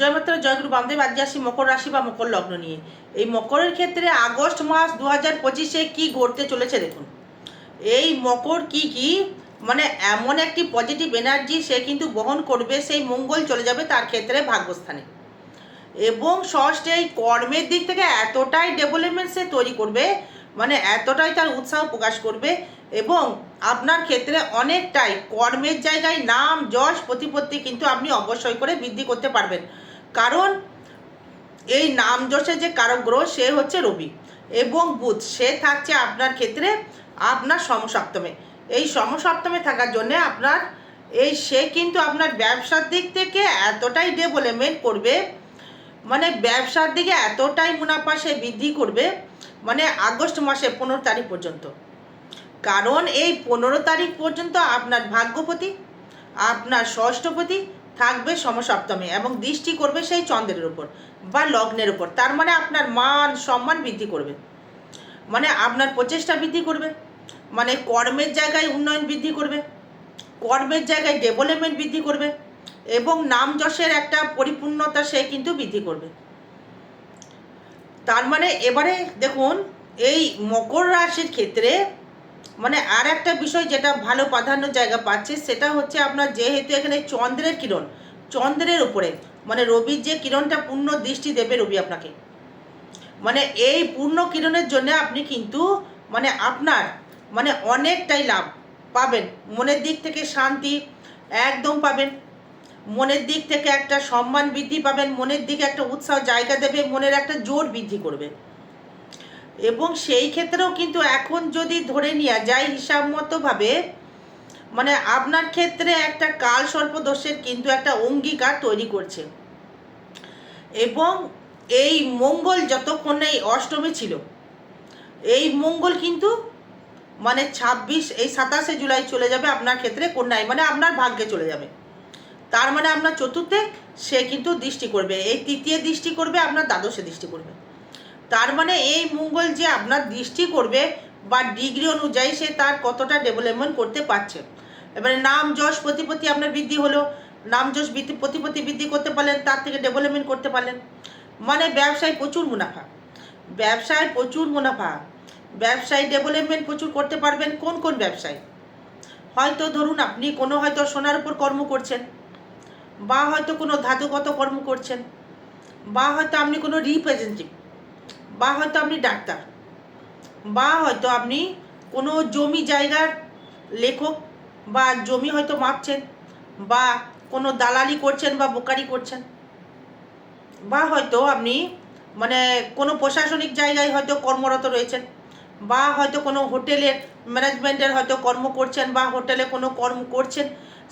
জয়মাত্রা জয়গুরু বামদেব, আজ আসি মকর রাশি বা মকর লগ্ন নিয়ে। এই মকরের ক্ষেত্রে আগস্ট মাস দু হাজার পঁচিশে কী ঘটতে চলেছে দেখুন। এই মকর কি কি? মানে এমন একটি পজিটিভ এনার্জি সে কিন্তু বহন করবে, সেই মঙ্গল চলে যাবে তার ক্ষেত্রে ভাগ্যস্থানে। এবং ষষ্ঠ এই কর্মের দিক থেকে এতটাই ডেভেলপমেন্ট সে তৈরি করবে মানে এতটাই তার উৎসাহ প্রকাশ করবে এবং আপনার ক্ষেত্রে অনেকটাই কর্মের জায়গায় নাম, যশ, প্রতিপত্তি কিন্তু আপনি অবশ্যই করে বৃদ্ধি করতে পারবেন। কারণ এই নাম যশের যে কারক গ্রহ, সে হচ্ছে রবি এবং বুধ। সে থাকছে আপনার ক্ষেত্রে আপনার সমসপ্তমে। এই সমসপ্তমে থাকার জন্যে আপনার এই সে কিন্তু আপনার ব্যবসার দিক থেকে এতটাই ডেভেলপমেন্ট করবে মানে ব্যবসার দিকে এতটাই মুনাফা সে বৃদ্ধি করবে মানে আগস্ট মাসে পনেরো তারিখ পর্যন্ত। কারণ এই পনেরো তারিখ পর্যন্ত আপনার ভাগ্যপতি, আপনার ষষ্ঠপতি থাকবে সমসপ্তমে এবং দৃষ্টি করবে সেই চন্দ্রের উপর বা লগ্নের উপর। তার মানে আপনার মান, সম্মান বৃদ্ধি করবে। মানে আপনার প্রচেষ্টা বৃদ্ধি করবে। মানে কর্মের জায়গায় উন্নয়ন বৃদ্ধি করবে। কর্মের জায়গায় ডেভেলপমেন্ট বৃদ্ধি করবে এবং নাম যশের একটা পরিপূর্ণতা সে কিন্তু বৃদ্ধি করবে। তার মানে এবারে দেখুন, এই মকর রাশির ক্ষেত্রে মানে আর একটা বিষয় যেটা ভালো প্রাধান্য জায়গা পাচ্ছে, সেটা হচ্ছে আপনার যেহেতু এখানে চন্দ্রের কিরণ, চন্দ্রের উপরে মানে রবির যে কিরণটা পূর্ণ দৃষ্টি দেবে রবি আপনাকে। মানে এই পূর্ণ কিরণের জন্য আপনি কিন্তু মানে আপনার মানে অনেকটাই লাভ পাবেন। মনের দিক থেকে শান্তি একদম পাবেন। মনের দিক থেকে একটা সম্মান বৃদ্ধি পাবেন, মনের দিকে একটা উৎসাহ জায়গা দেবে, মনের একটা জোর বৃদ্ধি করবে। এবং সেই ক্ষেত্রেও কিন্তু এখন যদি ধরে নেওয়া যায় হিসাব মতোভাবে মানে আপনার ক্ষেত্রে একটা কাল সর্পদোষের কিন্তু একটা অঙ্গীকার তৈরি করছে। এবং এই মঙ্গল যতক্ষণ এই অষ্টমী ছিল, এই মঙ্গল কিন্তু মানে ছাব্বিশ, এই সাতাশে জুলাই চলে যাবে আপনার ক্ষেত্রে কন্যায় মানে আপনার ভাগ্যে চলে যাবে। তার মানে আপনার চতুর্থে সে কিন্তু দৃষ্টি করবে, এই তৃতীয় দৃষ্টি করবে, আপনার দ্বাদশে দৃষ্টি করবে। তার মানে এই মঙ্গল যে আপনার দৃষ্টি করবে বা ডিগ্রি অনুযায়ী সে তার কতটা ডেভেলপমেন্ট করতে পারছে। এবারে নাম, যশ, প্রতিপত্তি আপনার বৃদ্ধি হলো। নাম, যশ, বৃদ্ধি, প্রতিপত্তি বৃদ্ধি করতে পারলেন, তার থেকে ডেভেলপমেন্ট করতে পারলেন। মানে ব্যবসায় প্রচুর মুনাফা। ব্যবসায় প্রচুর মুনাফা। ব্যবসায় ডেভেলপমেন্ট প্রচুর করতে পারবেন কোন কোন ব্যবসায়? হয়তো ধরুন আপনি কোনো হয়তো সোনার উপর কর্ম করছেন বা হয়তো কোনো ধাতুগত কর্ম করছেন বা হয়তো আপনি কোনো রিপ্রেজেন্টেটিভ বা হয়তো আপনি ডাক্তার, বা হয়তো আপনি কোনো জমি জায়গার লেখক বা জমি হয়তো মাপছেন বা কোনো দালালি করছেন বা বোকারি করছেন, বা হয়তো আপনি মানে কোনো প্রশাসনিক জায়গায় হয়তো কর্মরত রয়েছেন, বা হয়তো কোনো হোটেলের ম্যানেজমেন্টের হয়তো কর্ম করছেন বা হোটেলে কোনো কর্ম করছেন,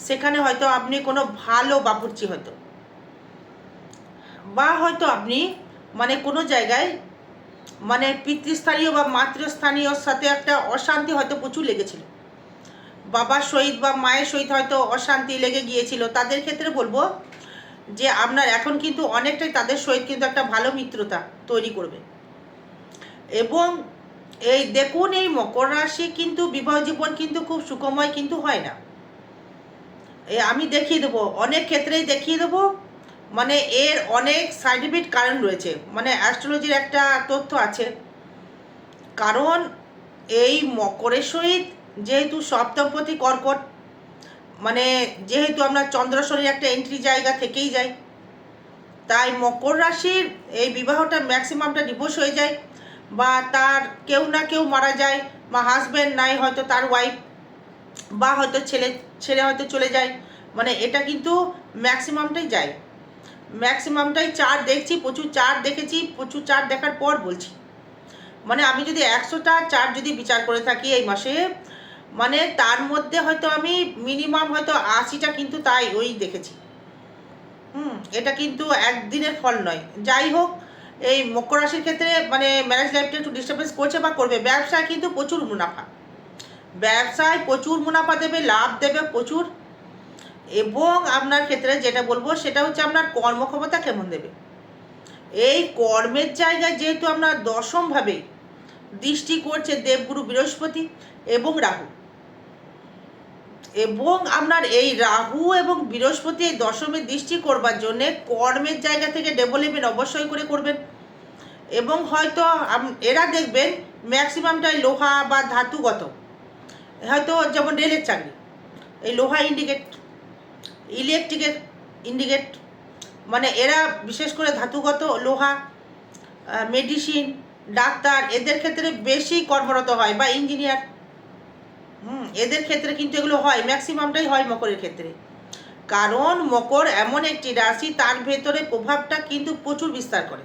সেখানে হয়তো আপনি কোনো ভালো বাবুর্চি হয়তো, বা হয়তো আপনি মানে কোনো জায়গায় মানে পিতৃস্থানীয় বা মাতৃস্থানীয়র সাথে একটা অশান্তি হয়তো প্রচুর লেগেছিল। বাবার সহিত বা মায়ের সহিত হয়তো অশান্তি লেগে গিয়েছিল। তাদের ক্ষেত্রে বলব যে আপনার এখন কিন্তু অনেকটাই তাদের সহিত কিন্তু একটা ভালো মিত্রতা তৈরি করবে। এবং এই দেখুন এই মকর রাশি কিন্তু বিবাহ জীবন কিন্তু খুব সুখময় কিন্তু হয় না। আমি দেখিয়ে দেবো, অনেক ক্ষেত্রেই দেখিয়ে দেবো মানে এর অনেক সাইন্টিফিক কারণ রয়েছে। মানে অ্যাস্ট্রোলজির একটা তথ্য আছে। কারণ এই মকরের সহিত যেহেতু সপ্তমপতি কর্কট মানে যেহেতু আমরা চন্দ্র শনির একটা এন্ট্রি জায়গা থেকেই যায় তাই মকর রাশির এই বিবাহটা ম্যাক্সিমামটা ডিভোর্স হয়ে যায় বা তার কেউ না কেউ মারা যায়, বা হাজব্যান্ড নাই হয়তো তার ওয়াইফ বা হয়তো ছেলে ছেলে হয়তো চলে যায়। মানে এটা কিন্তু ম্যাক্সিমামটাই যায়। ম্যাক্সিমামটাই চার দেখছি, প্রচুর চার দেখেছি, প্রচুর চার দেখার পর বলছি। মানে আমি যদি একশোটা চার যদি বিচার করে থাকি এই মাসে মানে তার মধ্যে হয়তো আমি মিনিমাম হয়তো আশিটা কিন্তু তাই ওই দেখেছি। হুম, এটা কিন্তু একদিনের ফল নয়। যাই হোক, এই মকর রাশির ক্ষেত্রে মানে ম্যারেজ লাইফটা একটু ডিস্টার্বেন্স করছে বা করবে। ব্যবসায় কিন্তু প্রচুর মুনাফা। ব্যবসায় প্রচুর মুনাফা দেবে, লাভ দেবে প্রচুর। এবং আপনার ক্ষেত্রে যেটা বলব, সেটা হচ্ছে আপনার কর্মক্ষমতা কেমন দেবে। এই কর্মের জায়গায় যেহেতু আপনার দশমভাবে দৃষ্টি করছে দেবগুরু বৃহস্পতি এবং রাহু। এবং আপনার এই রাহু এবং বৃহস্পতি এই দশমে দৃষ্টি করবার জন্যে কর্মের জায়গা থেকে ডেভেলপমেন্ট অবশ্যই করে করবেন। এবং হয়তো এরা দেখবেন ম্যাক্সিমামটাই লোহা বা ধাতুগত হয়তো যেমন রেলের চাকরি, এই লোহা ইন্ডিকেট ইলেকট্রিকের ইন্ডিকেট মানে এরা বিশেষ করে ধাতুগত লোহা মেডিসিন ডাক্তার, এদের ক্ষেত্রে বেশি কর্মরত হয় বা ইঞ্জিনিয়ার হুম, এদের ক্ষেত্রে কিন্তু এগুলো হয় ম্যাক্সিমামটাই হয় মকরের ক্ষেত্রে। কারণ মকর এমন একটি রাশি, তার ভেতরে প্রভাবটা কিন্তু প্রচুর বিস্তার করে।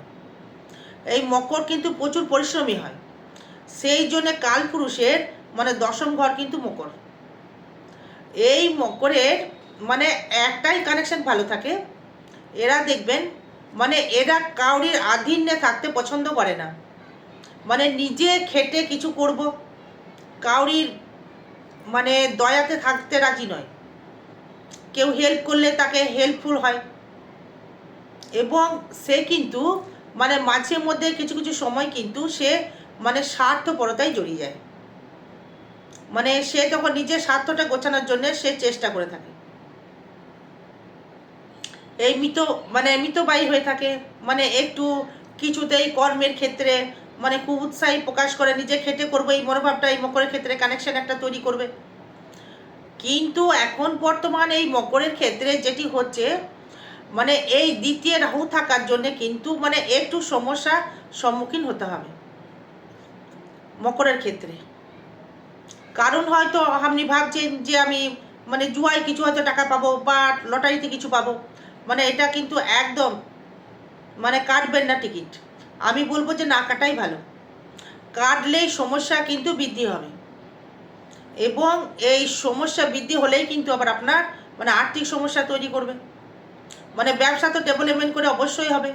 এই মকর কিন্তু প্রচুর পরিশ্রমী হয়। সেই জন্য কালপুরুষের মানে দশম ঘর কিন্তু মকর। এই মকরের মানে একটাই কানেকশন ভালো থাকে। এরা দেখবেন মানে এরা কাউরির আধীনে থাকতে পছন্দ করে না। মানে নিজে খেটে কিছু করব, কাউরির মানে দয়াতে থাকতে রাজি নয়। কেউ হেল্প করলে তাকে হেল্পফুল হয়। এবং সে কিন্তু মানে মাঝে মধ্যে কিছু কিছু সময় কিন্তু সে মানে স্বার্থপরতায় জড়িয়ে যায়। মানে সে তখন নিজের স্বার্থটা গোছানোর জন্য সে চেষ্টা করে থাকে। এই মৃত মানে মিতবায়ী হয়ে থাকে মানে একটু কিছুতেই কর্মের ক্ষেত্রে মানে খুব উৎসাহী প্রকাশ করে, নিজে খেটে করবে, এই মনোভাবটা, এই মকরের ক্ষেত্রে কানেকশন একটা তৈরি করবে। কিন্তু এখন বর্তমান এই মকরের ক্ষেত্রে যেটি হচ্ছে মানে এই দ্বিতীয় রাহু থাকার জন্য কিন্তু মানে একটু সমস্যা সম্মুখীন হতে হবে, মকরের ক্ষেত্রে। কারণ হয়তো আপনি ভাবছেন যে আমি মানে জুয়ায় কিছু হয়তো টাকা পাবো, বা লটারিতে কিছু পাবো। মানে এটা কিন্তু একদম মানে কাটবেন না টিকিট। আমি বলব যে না কাটাই ভালো। কাটলেই সমস্যা কিন্তু বৃদ্ধি হবে। এবং এই সমস্যা বৃদ্ধি হলেই কিন্তু আবার আপনার মানে আর্থিক সমস্যা তৈরি করবে। মানে ব্যবসা তো ডেভেলপমেন্ট করে অবশ্যই হবে।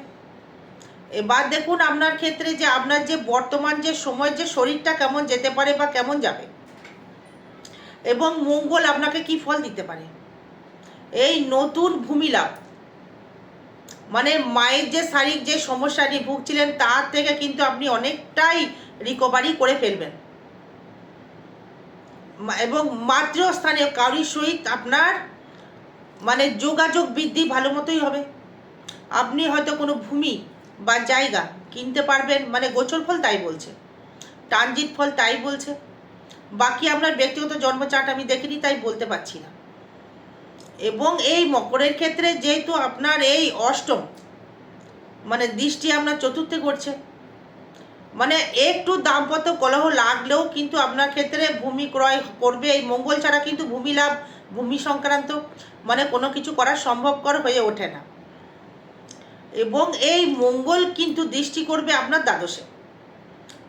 এবার দেখুন আপনার ক্ষেত্রে যে আপনার যে বর্তমান যে সময় যে শরীরটা কেমন যেতে পারে বা কেমন যাবে। এবং মঙ্গল আপনাকে কি ফল দিতে পারে? এই নতুন ভূমি লাভ। মানে মায়ের যে শারীরিক যে সমস্যা নিয়ে ভুগছিলেন, তার থেকে কিন্তু আপনি অনেকটাই রিকভারি করে ফেলবেন। এবং মাতৃস্থানীয় কারোর সহিত আপনার মানে যোগাযোগ বৃদ্ধি ভালো মতোই হবে। আপনি হয়তো কোনো ভূমি বা জায়গা কিনতে পারবেন মানে গোচর ফল তাই বলছে, ট্রানজিট ফল তাই বলছে। বাকি আপনার ব্যক্তিগত জন্মচাট আমি দেখিনি, তাই বলতে পারছি না। এবং এই মকরের ক্ষেত্রে যেহেতু আপনার এই অষ্টম মানে দৃষ্টি আপনার চতুর্থে করছে মানে একটু দাম্পত্য কলহ লাগলেও কিন্তু আপনার ক্ষেত্রে ভূমি ক্রয় করবে, এই মঙ্গল ছাড়া কিন্তু ভূমি লাভ, ভূমি সংক্রান্ত মানে কোনো কিছু করা সম্ভবকর হয়ে ওঠে না। এবং এই মঙ্গল কিন্তু দৃষ্টি করবে আপনার দ্বাদশে।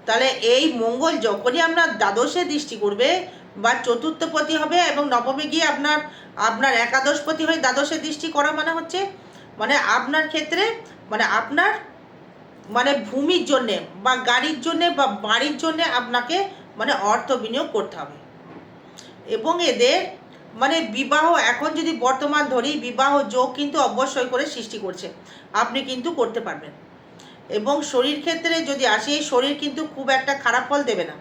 তাহলে এই মঙ্গল যখনই আপনার দ্বাদশে দৃষ্টি করবে বা চতুর্থপতি হবে এবং নবমে গিয়ে আপনার আপনার একাদশ একাদশপতি হয়ে দ্বাদশে দৃষ্টি করা মানে হচ্ছে মানে আপনার ক্ষেত্রে মানে আপনার মানে ভূমির জন্যে বা গাড়ির জন্যে বা বাড়ির জন্যে আপনাকে মানে অর্থ বিনিয়োগ করতে হবে। এবং এদের মানে বিবাহ এখন যদি বর্তমান ধরি, বিবাহ যোগ কিন্তু অবশ্যই করে সৃষ্টি করছে। আপনি কিন্তু করতে পারবেন। এবং শরীর ক্ষেত্রে যদি আসি শরীর কিন্তু খুব একটা খারাপ ফল দেবে না।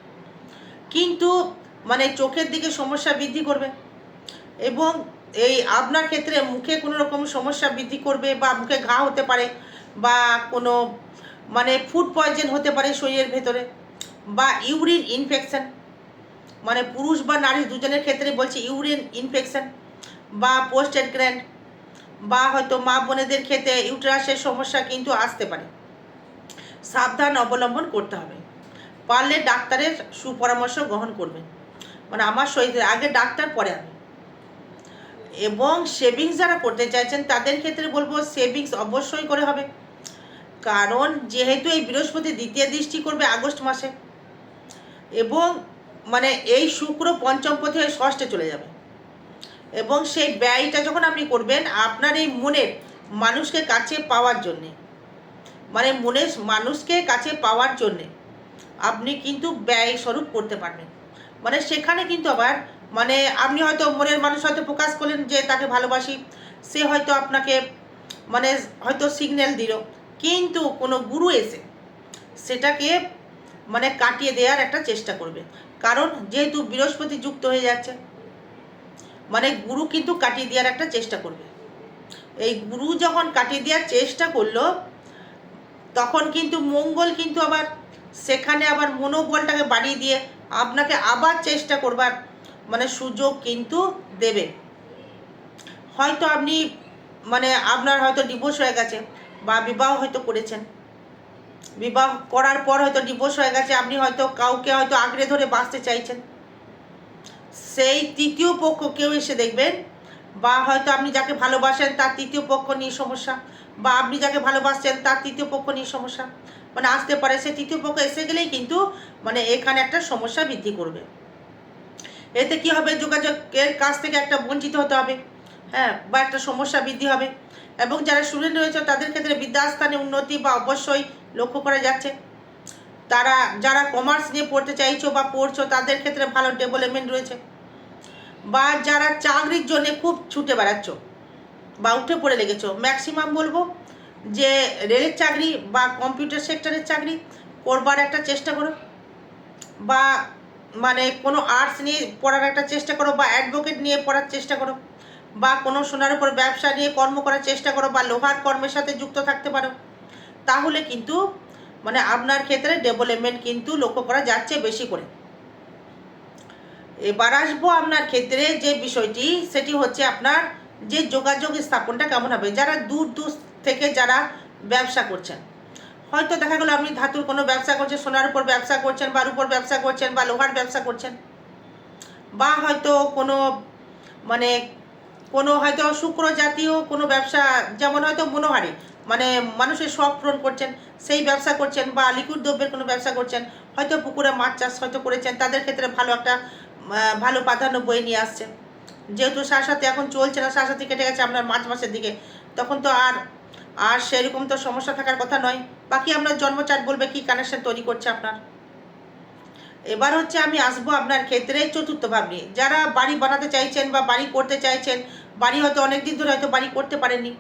কিন্তু মানে চোখের দিকে সমস্যা বৃদ্ধি করবে। এবং এই আপনার ক্ষেত্রে মুখে কোনো রকম সমস্যা বৃদ্ধি করবে বা মুখে ঘা হতে পারে বা কোনো মানে ফুড পয়জন হতে পারে শরীরের ভেতরে বা ইউরিন ইনফেকশান মানে পুরুষ বা নারী দুজনের ক্ষেত্রে বলছি ইউরিন ইনফেকশান বা পোস্টেড গ্র্যান্ড বা হয়তো মা বোনেদের ক্ষেত্রে ইউটেরাসের সমস্যা কিন্তু আসতে পারে। সাবধান অবলম্বন করতে হবে। পারলে ডাক্তারের সুপরামর্শ গ্রহণ করবেন। মানে আমার শরীরে, আগে ডাক্তার, পরে আমি। এবং সেভিংস যারা করতে চাইছেন, তাদের ক্ষেত্রে বলব সেভিংস অবশ্যই করে হবে। কারণ যেহেতু এই বৃহস্পতি দ্বিতীয় দৃষ্টি করবে আগস্ট মাসে, এবং মানে এই শুক্র পঞ্চমপতি হয়ে ষষ্ঠে চলে যাবে। এবং সেই ব্যয়টা যখন আপনি করবেন, আপনার এই মনের মানুষকে কাছে পাওয়ার জন্যে মানে মনের মানুষকে কাছে পাওয়ার জন্যে, আপনি কিন্তু ব্যয় স্বরূপ করতে পারবেন। মানে সেখানে কিন্তু আবার মানে আপনি হয়তো মনের মানুষ হয়তো প্রকাশ করলেন যে তাকে ভালোবাসি, সে হয়তো আপনাকে মানে হয়তো সিগন্যাল দিল। কিন্তু কোনো গুরু এসে সেটাকে মানে কাটিয়ে দেওয়ার একটা চেষ্টা করবে। কারণ যেহেতু বৃহস্পতি যুক্ত হয়ে যাচ্ছে মানে গুরু কিন্তু কাটিয়ে দেওয়ার একটা চেষ্টা করবে। এই গুরু যখন কাটিয়ে দেওয়ার চেষ্টা করল, তখন কিন্তু মঙ্গল কিন্তু আবার সেখানে আবার মনোবলটাকে বাড়িয়ে দিয়ে আপনাকে আবার চেষ্টা করবার মানে সুযোগ কিন্তু দেবে। হয়তো আপনি মানে আপনার হয়তো ডিভোর্স হয়ে গেছে বা বিবাহ হয়তো করেছেন। বিবাহ করার পর হয়তো ডিভোর্স হয়ে গেছে, আপনি হয়তো কাউকে হয়তো আঁকড়ে ধরে বাঁচতে চাইছেন। সেই তৃতীয় পক্ষ কেউ এসে দেখবেন বা হয়তো আপনি যাকে ভালোবাসেন তার তৃতীয় পক্ষ নিয়ে সমস্যা, বা আপনি যাকে ভালোবাসছেন তার তৃতীয় পক্ষ নিয়ে সমস্যা। মানে আসতে পারে, সে তৃতীয় পক্ষ এসে গেলেই কিন্তু মানে এখানে একটা সমস্যা বৃদ্ধি করবে। এতে কি হবে? যোগাযোগের কাছ থেকে একটা বঞ্চিত হতে হবে হ্যাঁ বা একটা সমস্যা বৃদ্ধি হবে। এবং যারা স্টুডেন্ট রয়েছে, তাদের ক্ষেত্রে বিদ্যাস্থানে উন্নতি বা অবশ্যই লক্ষ্য করা যাচ্ছে। তারা, যারা কমার্স নিয়ে পড়তে চাইছো বা পড়ছো, তাদের ক্ষেত্রে ভালো ডেভেলপমেন্ট রয়েছে। বা যারা চাকরির জন্য খুব ছুটে বেড়াচ্ছ বা উঠে পড়ে লেগেছো ম্যাক্সিমাম বলব যে রেলের চাকরি বা কম্পিউটার সেক্টরের চাকরি করবার একটা চেষ্টা করো বা মানে কোনো আর্টস নিয়ে পড়ার একটা চেষ্টা করো বা অ্যাডভোকেট নিয়ে পড়ার চেষ্টা করো বা কোনো সোনার উপর ব্যবসা নিয়ে কর্ম করার চেষ্টা করো বা লোহার কর্মের সাথে যুক্ত থাকতে পারো। তাহলে কিন্তু মানে আপনার ক্ষেত্রে ডেভেলপমেন্ট কিন্তু লক্ষ্য করা যাচ্ছে বেশি করে। এবার আসব আপনার ক্ষেত্রে যে বিষয়টি, সেটি হচ্ছে আপনার যে যোগাযোগ স্থাপনটা কেমন হবে? যারা দূর দূর থেকে যারা ব্যবসা করছেন। হয়তো দেখা গেলো আপনি ধাতুর কোনো ব্যবসা করছেন, সোনার উপর ব্যবসা করছেন বা রূপর ব্যবসা করছেন বা লোহার ব্যবসা করছেন। বা হয়তো কোনো মানে কোনো হয়তো শুক্র জাতীয় কোনো ব্যবসা, যেমন হয়তো মনোহারি মানে মানুষের শখ পূরণ করছেন, সেই ব্যবসা করছেন বা লিকুইড দ্রব্যের কোনো ব্যবসা করছেন, হয়তো পুকুরে মাছ চাষ হয়তো করেছেন, তাদের ক্ষেত্রে ভালো একটা ভালো প্রাধান্য বয়ে নিয়ে আসছে। যেহেতু সাথে এখন চলছে না সাথে কেটে গেছে আপনার মার্চ মাসের দিকে, তখন তো আর আর সেরকম তো সমস্যা থাকার কথা নয়। বাকি আপনার জন্মচাট বলবে কি কানেকশন তৈরি করছে আপনার। এবার হচ্ছে আমি আসব আপনার ক্ষেত্রে চতুর্থ ভাব নিয়ে। যারা বাড়ি বানাতে চাইছেন বা বাড়ি করতে চাইছেন, বাড়ি হয়তো অনেক দিন ধরে হয়তো বাড়ি করতে পারেননি।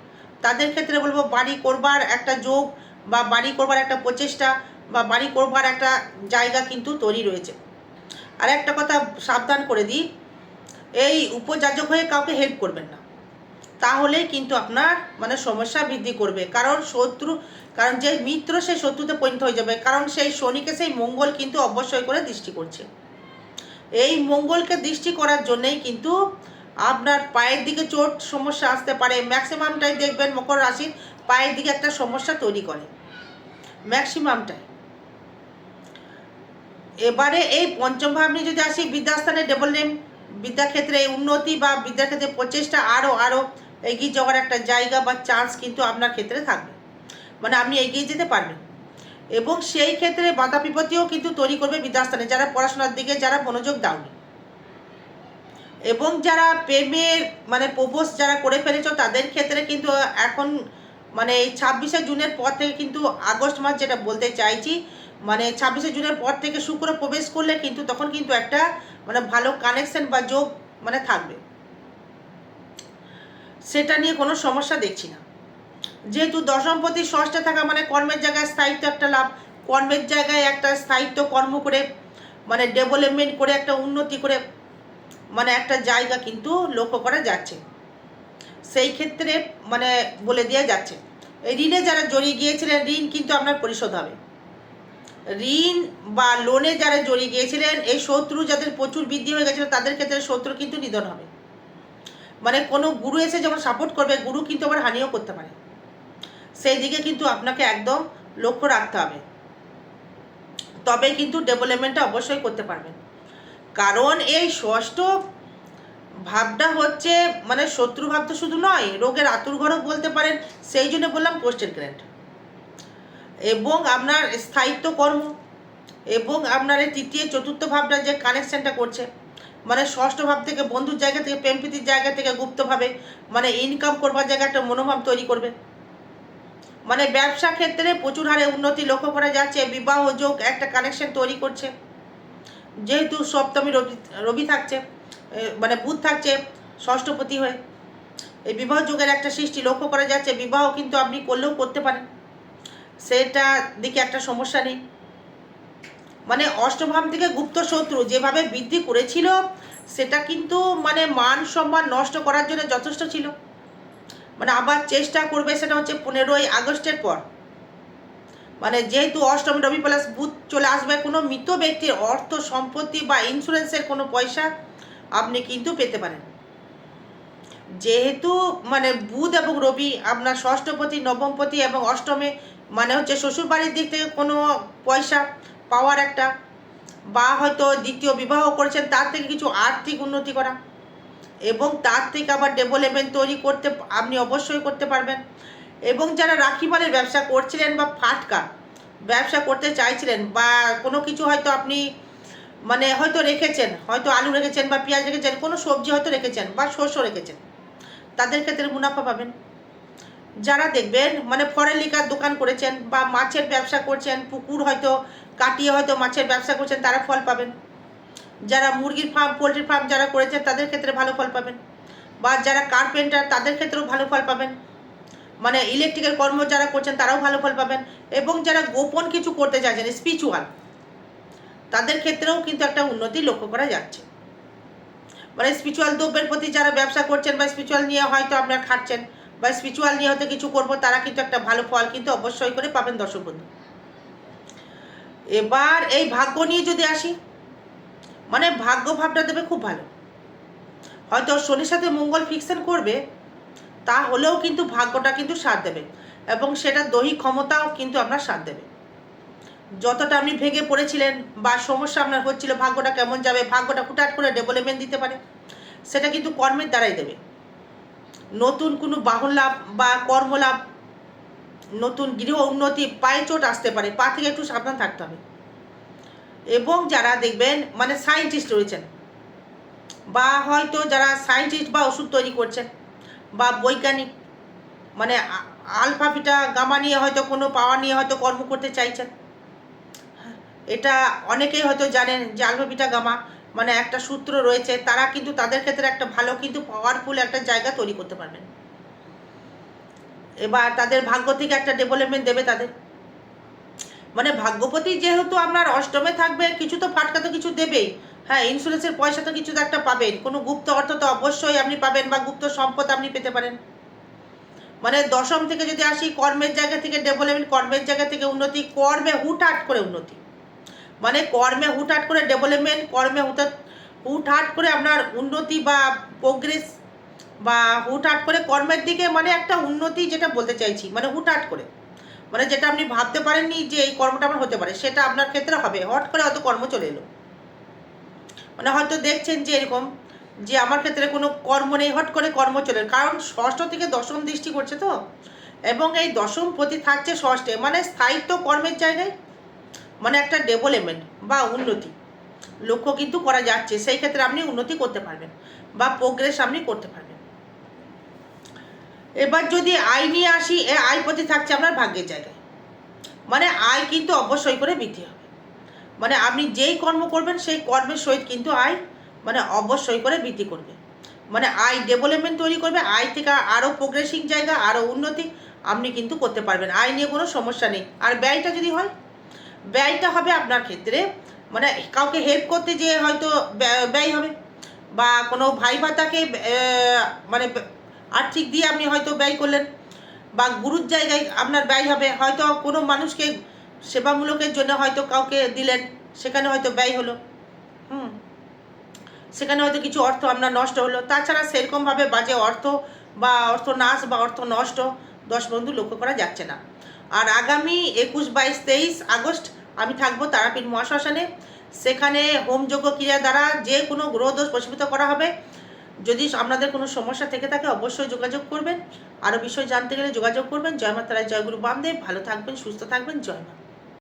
তাদের ক্ষেত্রে বলব বাড়ি করবার একটা যোগ বা বাড়ি করবার একটা প্রচেষ্টা বা বাড়ি করবার একটা জায়গা কিন্তু তৈরি রয়েছে। আর একটা কথা সাবধান করে দিই, এই উপযাজক হয়ে কাউকে হেল্প করবেন না। তাহলেই কিন্তু আপনার মানে সমস্যা বৃদ্ধি করবে। কারণ শত্রু, কারণ যে মিত্র সেই শত্রুতে পরিণত হয়ে যাবে, কারণ সেই শনিকে সেই মঙ্গল কিন্তু অবশ্যই করে দৃষ্টি করছে। এই মঙ্গলকে দৃষ্টি করার জন্যেই কিন্তু আপনার পায়ের দিকে চোট সমস্যা আসতে পারে। ম্যাক্সিমামটাই দেখবেন মকর রাশির পায়ের দিকে একটা সমস্যা তৈরি করে। ম্যাক্সিমামটাই এবারে এই পঞ্চম ভাব নিয়ে যদি আসি বিদ্যাস্থানে ডেভেলপমেন্ট বিদ্যাক্ষেত্রে উন্নতি বা বিদ্যাক্ষেত্রে প্রচেষ্টা আরও আরও এগিয়ে যাওয়ার একটা জায়গা বা চান্স কিন্তু আপনার ক্ষেত্রে থাকবে। মানে আপনি এগিয়ে যেতে পারবেন। এবং সেই ক্ষেত্রে বাধা বিপত্তিও কিন্তু তৈরি করবে বিদ্যাস্থানে যারা পড়াশোনার দিকে, যারা মনোযোগ দাওনি। এবং যারা প্রেমের মানে প্রবোজ যারা করে ফেলেছ, তাদের ক্ষেত্রে কিন্তু এখন মানে এই ছাব্বিশে জুনের পর থেকে কিন্তু আগস্ট মাস যেটা বলতে চাইছি মানে ছাব্বিশে জুনের পর থেকে শুক্র প্রবেশ করলে কিন্তু তখন কিন্তু একটা মানে ভালো কানেকশন বা যোগ মানে থাকবে। সেটা নিয়ে কোনো সমস্যা দেখছি না। যেহেতু দশমপতি ষষ্ঠে থাকা মানে কর্মের জায়গায় স্থায়িত্ব একটা লাভ, কর্মের জায়গায় একটা স্থায়িত্ব কর্ম করে মানে ডেভেলপমেন্ট করে একটা উন্নতি করে মানে একটা জায়গা কিন্তু লক্ষ্য করা যাচ্ছে। সেই ক্ষেত্রে মানে বলে দেওয়া যাচ্ছে ঋণে যারা জড়িয়ে গিয়েছিলেন, ঋণ কিন্তু আপনার পরিশোধ হবে। ঋণ বা লোনে যারা জড়িয়ে গিয়েছিলেন, এই শত্রু যাদের প্রচুর বৃদ্ধি হয়ে গেছিল, তাদের ক্ষেত্রে শত্রু কিন্তু নিধন হবে। মানে কোনো গুরু এসে যখন সাপোর্ট করবে, গুরু কিন্তু আবার হানিও করতে পারে। সেই দিকে কিন্তু আপনাকে একদম লক্ষ্য রাখতে হবে। তবে কিন্তু ডেভেলপমেন্টটা অবশ্যই করতে পারবেন। কারণ এই ষষ্ঠ ভাবটা হচ্ছে মানে শত্রু ভাব তো শুধু নয়, রোগের আতুর ঘরও বলতে পারেন, সেই জন্য বললাম পোস্টেড গ্র্যান্ড এবং আপনার স্থায়িত্ব কর্ম, এবং আপনার এই তৃতীয়, চতুর্থ ভাবটা যে কানেকশনটা করছে। মানে ষষ্ঠ ভাব থেকে বন্ধুর জায়গা থেকে প্রেম প্রীতির জায়গা থেকে গুপ্তভাবে মানে ইনকাম করবার জায়গা একটা মনোভাব তৈরি করবে। মানে ব্যবসা ক্ষেত্রে প্রচুর হারে উন্নতি লক্ষ্য করা যাচ্ছে, বিবাহ যোগ একটা কানেকশন তৈরি করছে। যেহেতু সপ্তমী রবি রবি থাকছে মানে বুধ থাকছে ষষ্ঠপতি হয়ে। এই বিবাহ যুগের একটা সৃষ্টি লক্ষ্য করা যাচ্ছে, বিবাহ কিন্তু আপনি করলেও করতে পারেন। সেটা দিকে একটা সমস্যা নেই। মানে অষ্টভাব থেকে গুপ্ত শত্রু যেভাবে বৃদ্ধি করেছিল, সেটা কিন্তু মানে মান সম্মান নষ্ট করার জন্য যথেষ্ট ছিল। মানে আবার চেষ্টা করবে সেটা হচ্ছে পনেরোই আগস্টের পর। মানে যেহেতু অষ্টম রবি প্লাস বুধ চলে আসবে, কোনো মৃত ব্যক্তির অর্থ, সম্পত্তি বা ইন্স্যুরেন্সের কোনো পয়সা আপনি কিন্তু পেতে পারেন। যেহেতু মানে বুধ এবং রবি আপনার ষষ্ঠপতি, নবমপতি এবং অষ্টমে মানে হচ্ছে শ্বশুর বাড়ির দিক থেকে কোনো পয়সা পাওয়ার একটা, বা হয়তো দ্বিতীয় বিবাহ করেছেন, তার থেকে কিছু আর্থিক উন্নতি করা, এবং তার থেকে আবার ডেভেলপমেন্ট তৈরি করতে আপনি অবশ্যই করতে পারবেন। এবং যারা রাখি মালের ব্যবসা করছিলেন বা ফাটকা ব্যবসা করতে চাইছিলেন, বা কোনো কিছু হয়তো আপনি মানে হয়তো রেখেছেন, হয়তো আলু রেখেছেন বা পেঁয়াজ রেখেছেন, কোনো সবজি হয়তো রেখেছেন বা শস্য রেখেছেন, তাদের ক্ষেত্রে মুনাফা পাবেন। যারা দেখবেন মানে ফরেলিকার দোকান করেছেন বা মাছের ব্যবসা করছেন, পুকুর হয়তো কাটিয়ে হয়তো মাছের ব্যবসা করছেন, তারা ফল পাবেন। যারা মুরগির ফার্ম পোলট্রি ফার্ম যারা করেছেন, তাদের ক্ষেত্রে ভালো ফল পাবেন। বা যারা কার্পেন্টার তাদের ক্ষেত্রেও ভালো ফল পাবেন। মানে ইলেকট্রিক্যাল কর্ম যারা করছেন, তারাও ভালো ফল পাবেন। এবং যারা গোপন কিছু করতে চাইছেন স্পিরিচুয়াল তাদের ক্ষেত্রেও কিন্তু একটা উন্নতি লক্ষ্য করা যাচ্ছে। মানে স্পিরিচুয়াল দ্রব্যের প্রতি যারা ব্যবসা করছেন বা স্পিরিচুয়াল নিয়ে হয়তো আপনার খাচ্ছেন বা স্পিরিচুয়াল নিয়ে হয়তো কিছু করব, তারা কিন্তু একটা ভালো ফল কিন্তু অবশ্যই করে পাবেন দর্শক বন্ধু। এবার এই ভাগ্য নিয়ে যদি আসি মানে ভাগ্য ভাবটা দেবে খুব ভালো। হয়তো শনির সাথে মঙ্গল ফিকশন করবে তা হলেও কিন্তু ভাগ্যটা কিন্তু সাথ দেবে এবং সেটা দৈহিক ক্ষমতাও কিন্তু আপনার সাথ দেবে। যতটা আপনি ভেঙে পড়েছিলেন বা সমস্যা আপনার হচ্ছিল, ভাগ্যটা কেমন যাবে, ভাগ্যটা হুটাট করে ডেভেলপমেন্ট দিতে পারে, সেটা কিন্তু কর্মের দ্বারাই দেবে। নতুন কোনো বাহন লাভ বা কর্মলাভ নতুন গৃহ উন্নতি পায়ে চোট আসতে পারে, পা থেকে একটু সাবধান থাকতে হবে। এবং যারা দেখবেন মানে সায়েন্টিস্ট রয়েছেন, বা হয়তো যারা সায়েন্টিস্ট বা ওষুধ তৈরি করছেন, বা বৈজ্ঞানিক মানে আ- আলফা বিটা গামা নিয়ে হয়তো কোনো পাওয়া নিয়ে হয়তো কর্ম করতে চাইছেন। এটা অনেকেই হয়তো জানেন যে আলফা বিটা গামা মানে একটা সূত্র রয়েছে, তারা কিন্তু তাদের ক্ষেত্রে একটা ভালো, কিন্তু পাওয়ারফুল একটা জায়গা তৈরি করতে পারবেন। এবার তাদের ভাগ্য থেকে একটা ডেভেলপমেন্ট দেবে তাদের। মানে ভাগ্যপতি যেহেতু আপনার অষ্টমে থাকবে, কিছু তো ফাটকা তো কিছু দেবেই। হ্যাঁ ইন্স্যুরেন্সের পয়সা তো কিছু তো একটা পাবেন। কোনো গুপ্ত অর্থ তো অবশ্যই আপনি পাবেন বা গুপ্ত সম্পদ আপনি পেতে পারেন। মানে দশম থেকে যদি আসি, কর্মের জায়গা থেকে ডেভেলপমেন্ট কর্মের জায়গা থেকে উন্নতি, কর্মে হুটহাট করে উন্নতি। মানে কর্মে হুটহাট করে ডেভেলপমেন্ট কর্মে হুটহাট হুটহাট করে আপনার উন্নতি বা প্রোগ্রেস বা হুটহাট করে কর্মের দিকে মানে একটা উন্নতি যেটা বলতে চাইছি মানে হুটহাট করে। মানে যেটা আপনি ভাবতে পারেননি যে এই কর্মটা আমার হতে পারে, সেটা আপনার ক্ষেত্রে হবে। হট করে হয়তো কর্ম চলে এলো। মানে হয়তো দেখছেন যে এরকম, যে আমার ক্ষেত্রে কোনো কর্ম নেই, হট করে কর্ম চলে কারণ ষষ্ঠ থেকে দশম দৃষ্টি করছে তো। এবং এই দশম প্রতি থাকছে ষষ্ঠে মানে স্থায়িত্ব কর্মের জায়গায় মানে একটা ডেভেলপমেন্ট বা উন্নতি। লক্ষ্য কিন্তু করা যাচ্ছে, সেই ক্ষেত্রে আপনি উন্নতি করতে পারবেন বা প্রোগ্রেস আপনি করতে পারবেন। এবার যদি আয় নিয়ে আসি, এ আয় প্রতি থাকছে, আপনার ভাগ্যের জায়গায়। মানে আয় কিন্তু অবশ্যই করে বৃদ্ধি হবে। মানে আপনি যেই কর্ম করবেন, সেই কর্মের সহিত কিন্তু আয় মানে অবশ্যই করে বৃদ্ধি করবে। মানে আয় ডেভেলপমেন্ট তৈরি করবে আয় থেকে আরও প্রোগ্রেসিং জায়গা আরও উন্নতি আপনি কিন্তু করতে পারবেন। আয় নিয়ে কোনো সমস্যা নেই। আর ব্যয়টা যদি হয়, ব্যয়টা হবে আপনার ক্ষেত্রে মানে কাউকে হেল্প করতে যেয়ে হয়তো ব্যয় হবে। বা কোনো ভাই ভাতাকে মানে আর্থিক দিয়ে আপনি হয়তো ব্যয় করলেন বা গুরুর জায়গায় আপনার ব্যয় হবে, হয়তো কোনো মানুষকে সেবামূলকের জন্য হয়তো কাউকে দিলেন, সেখানে হয়তো ব্যয় হলো। হুম। সেখানে হয়তো কিছু অর্থ আপনার নষ্ট হলো। তাছাড়া সেরকমভাবে বাজে অর্থ বা অর্থ নাশ বা অর্থ নষ্ট দশ বন্ধু লক্ষ্য করা যাচ্ছে না। আর আগামী একুশ, বাইশ, তেইশ আগস্ট আমি থাকব তারাপীঠ মহাশ্মশানে। সেখানে হোমযোগ্য ক্রিয়া দ্বারা যে কোনো গ্রহ দোষ প্রশমিত করা হবে। যদি আপনাদের কোনো সমস্যা থেকে থাকে অবশ্যই যোগাযোগ করবেন। আরও বিষয় জানতে গেলে যোগাযোগ করবেন। জয় মাতারায়, জয় গুরু বামদেব। ভালো থাকবেন, সুস্থ থাকবেন। জয় মা।